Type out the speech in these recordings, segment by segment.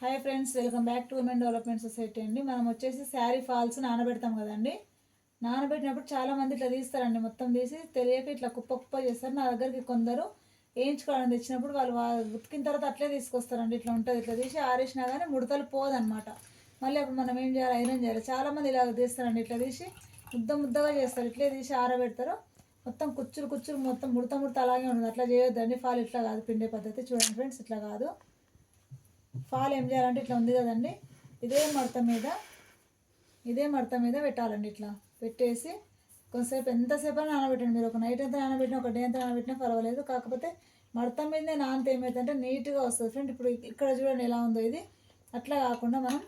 Hi friends welcome back to women development society అండి. మనం వచ్చేసి శారీ ఫాల్స్ నానబెడతాం కదండి. నానబెట్టినప్పుడు చాలామంది ఇట్లా తీస్తారండి. మొత్తం తీసి తెలియక ఇట్లా కుప్ప కుప్ప చేస్తారు. నా దగ్గరికి కొందరు వేయించుకోవడానికి తెచ్చినప్పుడు వాళ్ళు ఉతికిన తర్వాత అట్లే తీసుకొస్తారండి. ఇట్లా ఉంటుంది. ఇట్లా తీసి ఆరేసినా కానీ ముడతలు పోదనమాట మళ్ళీ అప్పుడు మనం ఏం చేయాలి? ఐరన్ చేయాలి. చాలామంది ఇలా తీస్తారండి. ఇట్లా తీసి ముద్ద ముద్దగా చేస్తారు. ఇట్లే తీసి ఆరబెడతారు. మొత్తం కుచ్చులు కుచ్చులు మొత్తం ముడత ముడత అలాగే ఉంటుంది అట్లా చేయొద్దండి. ఫాల్ ఇట్లా కాదు. పిండే పద్ధతి. చూడండి ఫ్రెండ్స్ ఇట్లా కాదు. ఫాల్ ఏం చేయాలంటే ఇట్లా ఉంది కదండి. ఇదే మడత మీద ఇదే మడత మీద పెట్టాలండి ఇట్లా. పెట్టేసి కొంతసేపు ఎంతసేపు నానబెట్టండి మీరు. ఒక నైట్ అంతా నానబెట్టినా ఒక డే అంతా నానబెట్టినా పర్వాలేదు. కాకపోతే మడత మీదనే నానితే ఏమవుతుందంటే నీట్గా వస్తుంది. ఫ్రెండ్ ఇప్పుడు ఇక్కడ చూడండి ఎలా ఉందో ఇది. అట్లా కాకుండా మనం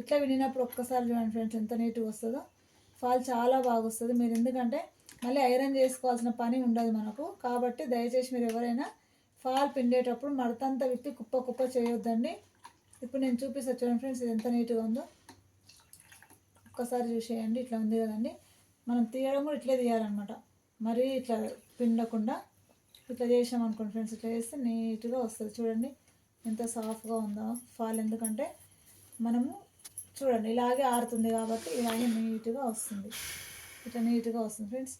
ఇట్లా వినినప్పుడు ఒక్కసారి చూడండి ఫ్రెండ్స్ ఎంత నీట్గా వస్తుందో. ఫాల్ చాలా బాగా వస్తుంది. మీరు ఎందుకంటే మళ్ళీ ఐరన్ చేసుకోవాల్సిన పని ఉండదు మనకు. కాబట్టి దయచేసి మీరు ఎవరైనా ఫాల్ పిండేటప్పుడు మడతంతా విప్పి కుప్ప కుప్ప చేయొద్దండి. ఇప్పుడు నేను చూపిస్తాను చూడండి ఫ్రెండ్స్ ఇది ఎంత నీట్గా ఉందో. ఒక్కసారి చూసేయండి ఇట్లా ఉంది కదండి. మనం తీయడం కూడా ఇట్లే తీయాలన్నమాట. మరీ ఇట్లా పిండకుండా ఇట్లా చేసాం అనుకోండి ఫ్రెండ్స్ ఇట్లా చేస్తే నీట్గా వస్తుంది. చూడండి ఎంత సాఫ్ట్గా ఉందో. ఫాల్ ఎందుకంటే మనము చూడండి ఇలాగే ఆరుతుంది కాబట్టి ఇలాగే నీట్గా వస్తుంది. ఇట్లా నీట్గా వస్తుంది ఫ్రెండ్స్.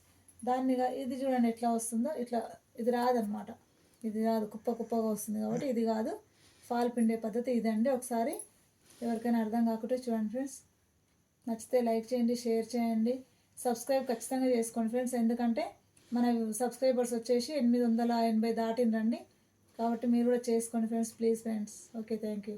దాన్ని ఇది చూడండి ఎట్లా వస్తుందో. ఇట్లా ఇది రాదనమాట ఇది కాదు కుప్ప కుప్పగా వస్తుంది కాబట్టి ఇది కాదు. ఫాల్ పిండే పద్ధతి ఇదండి. ఒకసారి ఎవరికైనా అర్థం కాకుంటే చూడండి ఫ్రెండ్స్. నచ్చితే లైక్ చేయండి షేర్ చేయండి. సబ్స్క్రైబ్ ఖచ్చితంగా చేసుకోండి ఫ్రెండ్స్. ఎందుకంటే మన సబ్స్క్రైబర్స్ వచ్చేసి ఎనిమిది వందల ఎనభై దాటిందండి కాబట్టి మీరు కూడా చేసుకోండి friends please friends. Okay thank you.